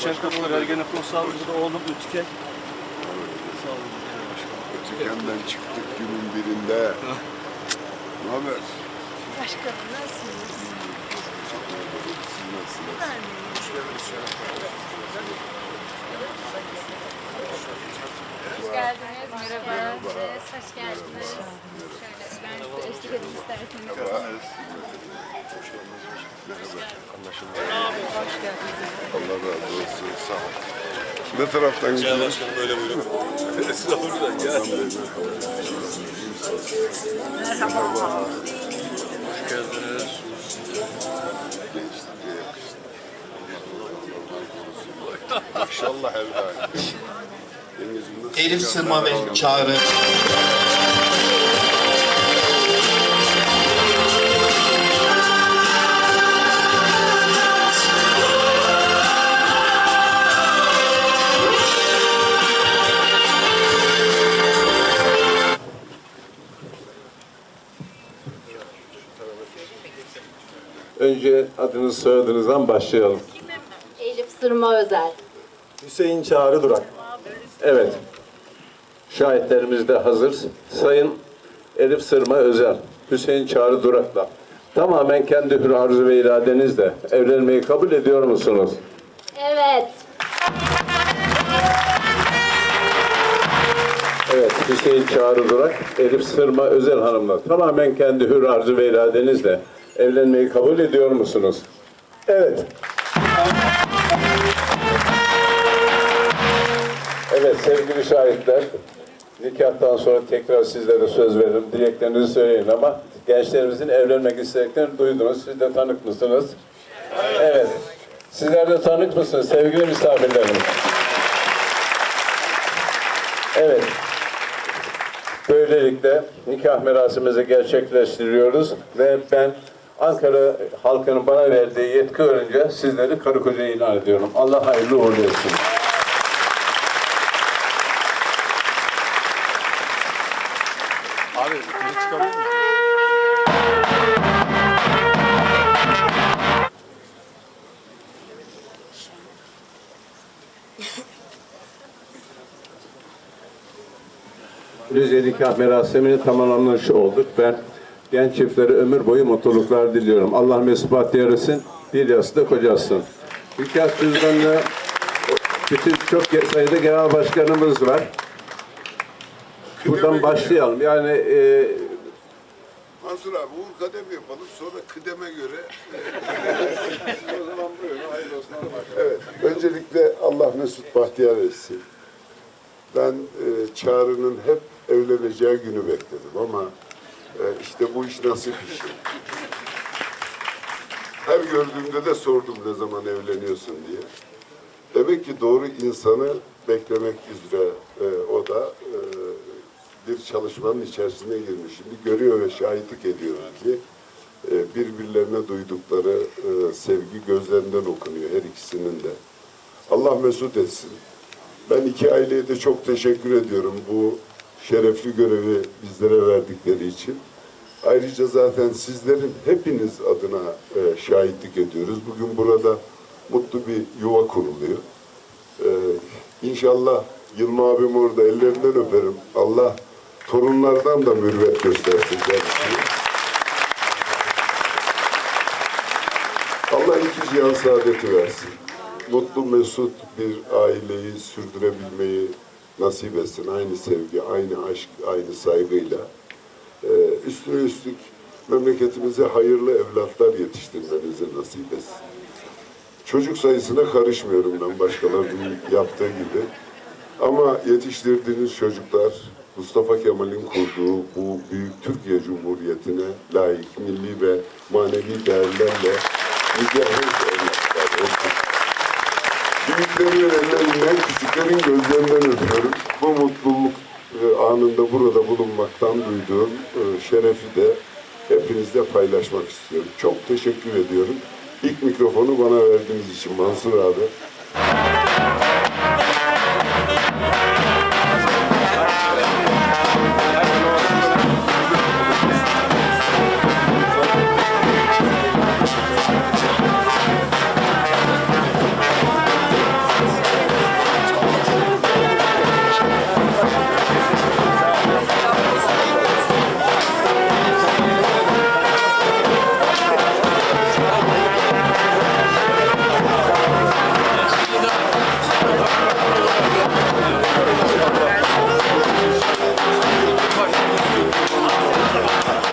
Geçen kapılar Ergenekon savcıda oğlum Ütüken. Sağ olun. Ötekenden çıktık günün birinde. ne haber? Başkanım nasılsınız? Siz nasılsınız? Ben de Hoş geldiniz. Merhaba. Hoş geldiniz. Şöyle ben size eşlik edeyim isterseniz. Allah razı olsun. Sağ ol. Ne taraftan gidiyorsun? Başkanım böyle buyurun. Estağfurullah. Gel. Merhaba. Hoş geldiniz. Gençlik de yakıştı. Maşallah her daim. Yengeciğim nasılsın? Elif Sırma ve Çağrı. Önce adınız soyadınızdan başlayalım. Elif Sırma Özel. Hüseyin Çağrı Durak. Evet. Şahitlerimiz de hazır. Sayın Elif Sırma Özel, Hüseyin Çağrı Durak'la tamamen kendi hür arzu ve iradenizle evlenmeyi kabul ediyor musunuz? Evet. Evet, Hüseyin Çağrı Durak, Elif Sırma Özel Hanım'la tamamen kendi hür arzu ve iradenizle evlenmeyi kabul ediyor musunuz? Evet. Evet sevgili şahitler, nikahtan sonra tekrar sizlere söz veririm. Dileklerinizi söyleyin ama gençlerimizin evlenmek istediklerini duydunuz. Siz de tanık mısınız? Evet. Sizler de tanık mısınız sevgili misafirlerim? Evet. Böylelikle nikah merasimimizi gerçekleştiriyoruz ve ben Ankara halkının bana verdiği yetki önce sizleri karı koca ilan ediyorum. Allah hayırlı uğurlu etsin. Abi yukarı çıkabilir miyim? Rize nikah merasimini tamamlamış olduk. Ben genç çiftlere ömür boyu mutluluklar diliyorum. Allah mesut bahtiyar etsin, bir yası da kocasın. Nikah cüzdanına bütün çok sayıda genel başkanımız var. Buradan başlayalım. Yani e, Mansur abi Uğur Kadem yapalım sonra kıdeme göre. evet. Öncelikle Allah Mesut Bahtiyar etsin. Ben e, Çağrı'nın hep evleneceği günü bekledim ama e, işte bu iş nasip işi. Her gördüğümde de sordum ne zaman evleniyorsun diye. Demek ki doğru insanı beklemek üzere e, o da e, bir çalışmanın içerisine girmiş. Şimdi görüyor ve şahitlik ediyor ki e, birbirlerine duydukları e, sevgi gözlerinden okunuyor her ikisinin de. Allah mesut etsin. Ben iki aileye de çok teşekkür ediyorum bu şerefli görevi bizlere verdikleri için. Ayrıca zaten sizlerin hepiniz adına e, şahitlik ediyoruz. Bugün burada mutlu bir yuva kuruluyor. İnşallah Yılma abim orada ellerinden öperim. Allah torunlardan da mürvet göstersin. Allah iki cihan saadeti versin. Mutlu mesut bir aileyi sürdürebilmeyi nasip etsin. Aynı sevgi, aynı aşk, aynı saygıyla. Ee, üstüne üstlük memleketimize hayırlı evlatlar yetiştirmenizi nasip etsin. Çocuk sayısına karışmıyorum ben başkalarının yaptığı gibi. Ama yetiştirdiğiniz çocuklar Mustafa Kemal'in kurduğu bu büyük Türkiye Cumhuriyeti'ne layık milli ve manevi değerlerle olsun. Büyüklerin ellerinden, küçüklerin gözlerinden öpüyorum. Bu mutluluk e, anında burada bulunmaktan duyduğum e, şerefi de hepinizle paylaşmak istiyorum. Çok teşekkür ediyorum. İlk mikrofonu bana verdiğiniz için Mansur abi.